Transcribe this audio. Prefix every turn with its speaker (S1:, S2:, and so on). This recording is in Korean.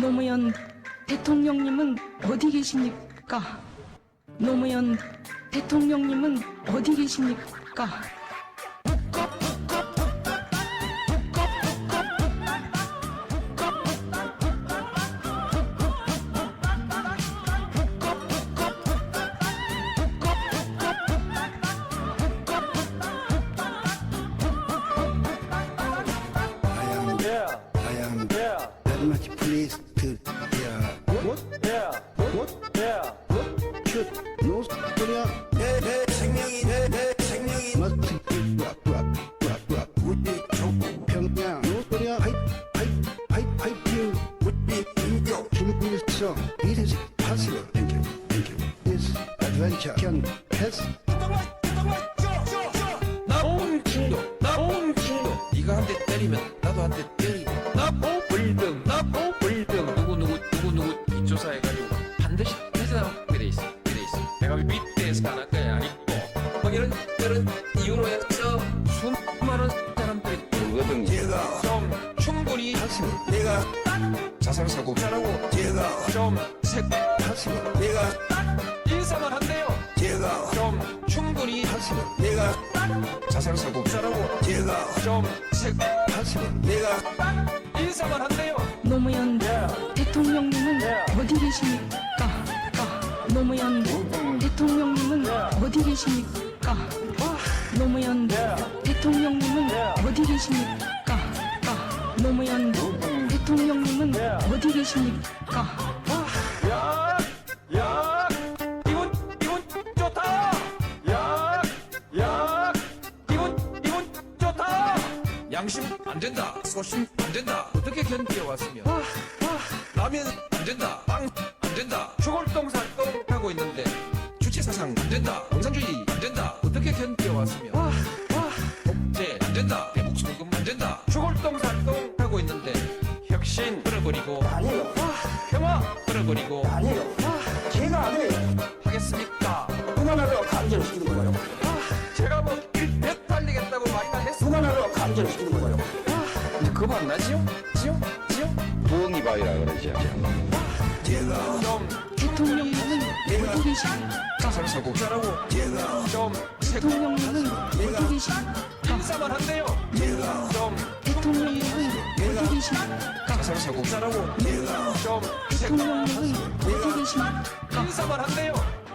S1: 노무현 대통령님은 어디 계십니까? 노무현 대통령님은 어디 계십니까?
S2: Yeah,
S3: I
S2: what? Yeah,
S3: should North Korea 내, 내 생명이 내, 내 생명이 be rock, rock, rock, rock. 우리 조 평양 North Korea I, I, I, I feel 우리 민족 김일성 It is possible. Thank you, thank you. This adventure can pass
S4: 나온 중독 나온 중독 네가 한 대 때리면 나도 한 대 때리 대에서 하는 게 아니고 뭐 이런 이런 이유로 해서 수많은 사람들이 그거든요
S3: 제가
S4: 좀 충분히
S3: possible.
S4: 내가 자살 사고 잘하고
S3: 제가
S4: 좀색
S3: possible.
S4: 내가 인사만 한대요
S3: 제가
S4: 좀 충분히
S3: possible.
S4: 내가 자살 사고 잘하고
S3: 제가
S4: 좀색
S3: possible.
S4: 내가 인사만 한대요
S1: 노무현 대통령님은
S2: 네.
S1: 어디 계십니까? 어디 계십니까? 노무현
S2: 네.
S1: 대통령님은
S2: 네.
S1: 어디 계십니까? 노무현 대통령님은
S2: 네.
S1: 어디 계십니까?
S2: 야, 야, 기분, 기분 좋다. 야, 야, 기분, 기분 좋다.
S4: 양심 안 된다 소심 안 된다 어떻게 견뎌왔으면 라면 안 된다 빵 안 된다 된다 공산주의 안 된다 어떻게 견뎌왔으면 독재 안 된다 대북송금 안 된다 추골동살동 하고 있는데 혁신 끌어버리고
S5: 아니에요.
S4: 평화 끌어버리고
S5: 아니에요. 제가 안 해요.
S4: 하겠습니까
S5: 그만하라고 강제로 시키는 거예요.
S4: 제가 뭐 일배 달리겠다고 말이나 했어
S5: 그만하라고 강제로 시키는 거예요.
S4: 이제 그만 나지요? 지요? 지요?
S6: 부엉이 바위라 그러죠.
S3: 제가
S4: 좀
S1: 대통령
S4: 자살사고 잘하고
S3: 제가
S4: 좀 색,
S1: 대통령님은 계십니까?
S4: 인사만 한대요
S3: 제가
S4: 좀
S1: 대통령님은?
S4: 자살사고 잘하고
S3: 제가
S4: 좀 색,
S1: 대통령님은 어디 계십니까?
S4: 인사만 한대요